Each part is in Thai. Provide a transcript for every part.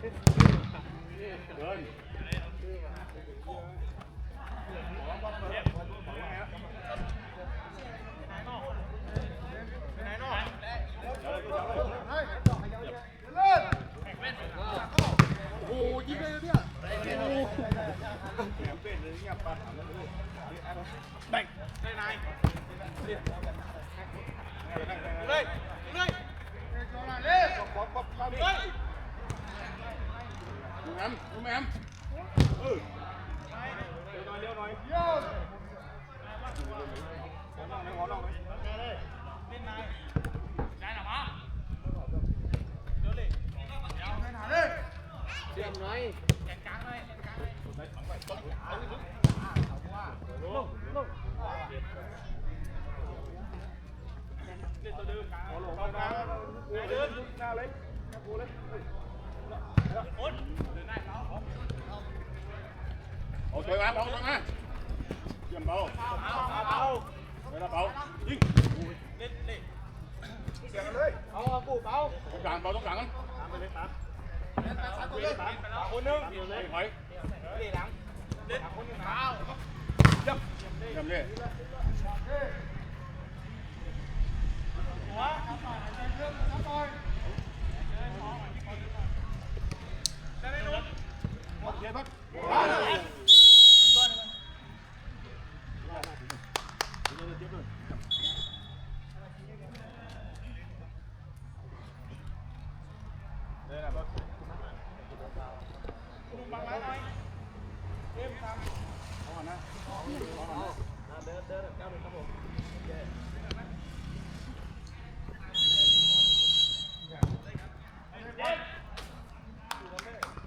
ดู แอมดูแอมเออเร็วหน่อยเร็วหน่อยโย่หัวน่องไหมหัวน่องไหมเชื่อมหน่อยหัวหลงไปนะเดินหน้าเลยหน้าปูเลย โอเคมาเบามาเยี่ยมเบาเบาเวลาเบายิงเล่นเล่นเสียกันเลยเอาปูเบาต้องการเบาต้องการกันตามไปเลยตามคนนึงถอยเล่นหลังเล่นคนนึงเท้าเยี่ยมเยี่ยมเลยหัวเยี่ ยมพัก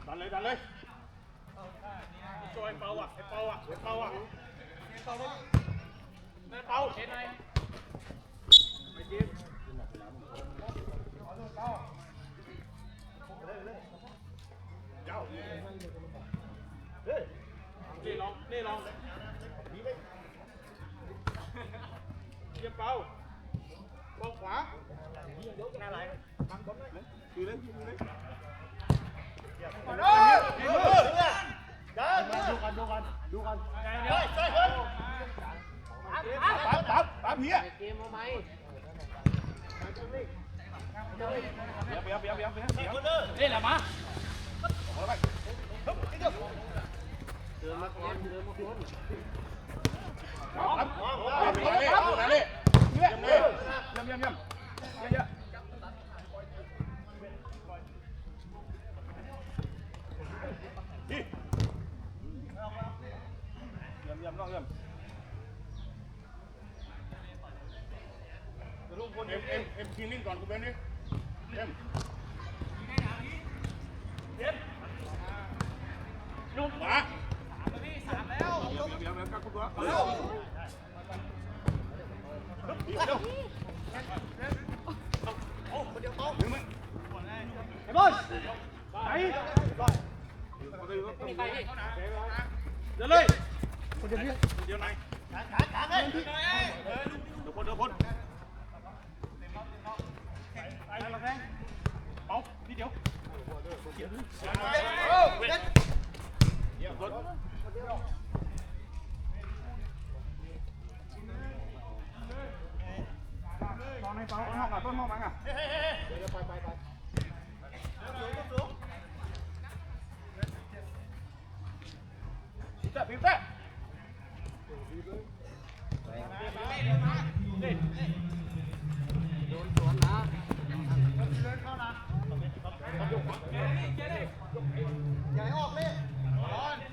ดันเลยดันเลยช่ วยเปาอะเปาอะเปาอะเปาเปาเช็ดไหนไม่จิ้มเจ้าเฮ้ยนี่ลองนี่ลองเยี่ยมเปาเปาขวาหน้าไหลบังบอลเลยคือเลยคือเลยมา ดูกันดูกันดูกันเฮ้ยเฮ้ยเฮ้ยปั๊บปั๊บปั๊บเฮียเกมเอาไหมเบียบเบียบเบียบเบียบเบียบเบียบเล่นละมาเอาไปเดินมาคนเดินมาคนปั๊บเยี่ยมเลยเยี่ยมเลยเยี่ยมเยี่ยมเยี่ยมเยี่ยมเยี่ยมเยี่ยมน้องเยี่ยม เอ็มเอ็มเอ็มทีนิ่งก่อนกูเป็นดิเอ็มนุ่มมาสามแล้วเดี๋ยวเดี๋ยวเดี๋ยวกับกูตัวเร็วเดี๋ยวเดี๋ยวโอ้เดี๋ยวโต๊ะหนึ่งมั้ยไอ้บอลไหนเดี๋ยวเลยคนเดียวเนี่ยเดี๋ยวไหนขาขาขาเลยเดี๋ยวคนเดี๋ยวคน ไปแล้วแม่เป่าทีเดีย ยื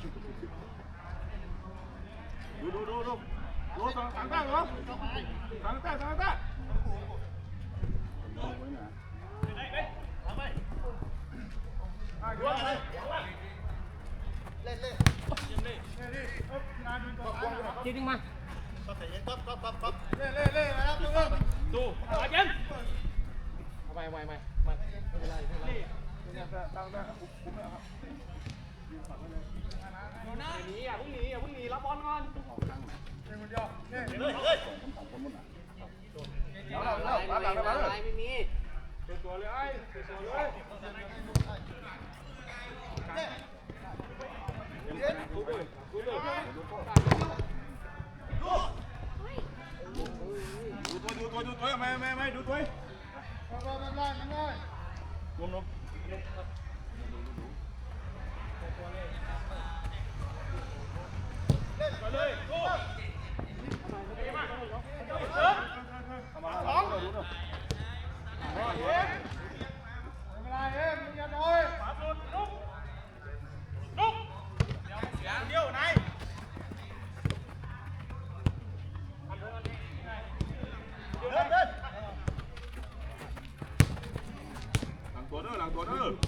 ดูดูดูดูดูสั่งสั่งได้เหรอสั่งได้สั่ปได้จีดึงมาเล่เล่เล่มาแล้วดูดูมาเย็นเอาไปเอาไปเอาไปไม่เป็นไรไม่เป็นไรตั้งได้คุ้มแล้วครับ โดนนะอะพุ่งหนีอะพุ่งหนีรับบอลก่อนเดี๋ยว 거는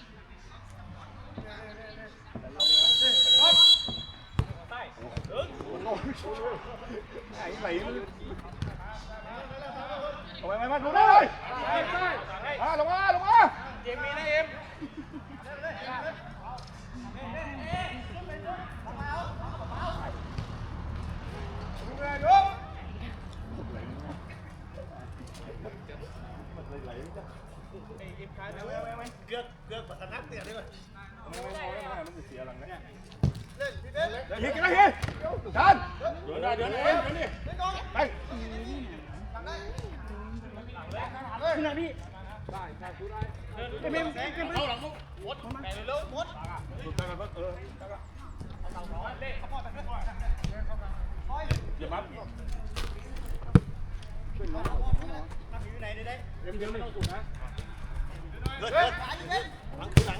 Ôi, mày mắt luôn ơi. À, lùng á, lùng á. Chị mi đấy em. Cướp, cướp và thằng nắp tiền đi rồi เยิงกันเลเดันเดินหน้าเดินหน้าเดินนี่ไปขึ้นหน้าพี่ได้ได้ได้เดินเดินเข้าหลังมดแหมเร็วมดสุดท้ายกันเอออย่าบั๊บขึ้นมาอยู่ไหนได้ได้เดี๋ยวไม่ต้องสูงนะเดินเดินหลังคืนหลัง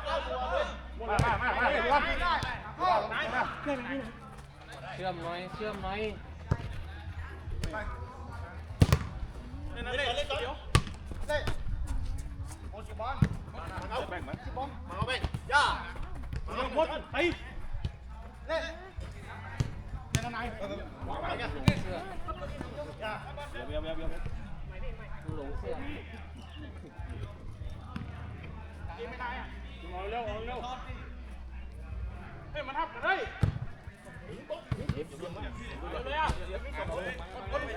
มามามามาบอลเชื่อมน้อย เชื่อมน้อยเดี๋ยวเดี๋ยวเดี๋ยว วเอาเร็วเฮ้ยมันทับกันเฮ้ยเร็วเลยอะเดี๋ยวไม่ส่งเลยรถไป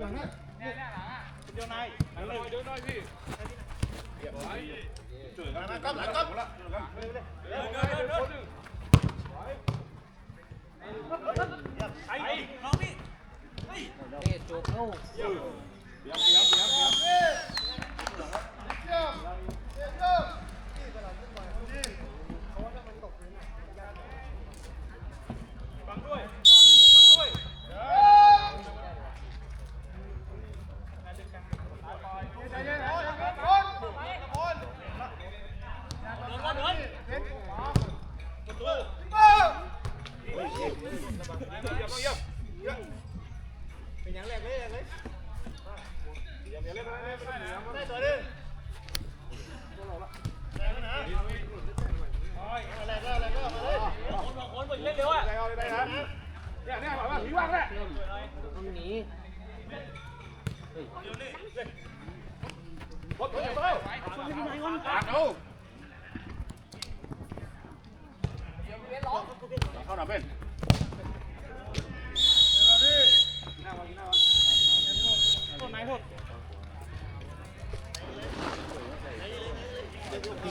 หลังอะเนี่ยเนี่ยหลังอะเดี๋ยวนายเดี๋ยวนายเดี๋ยวนายพี่เดี๋ยวนายจุดกันนะกับหลังกับเร็วเร็วเร็วเร็วเร็วไอ้น้องนี่เฮ้ยเอ๊ะจบแล้ว งว่างแล้วต้งนีพบตัวเองเลยช่วยพี่นายก่อนตากเอาเข้าหน้าเป็นต้นไหนพด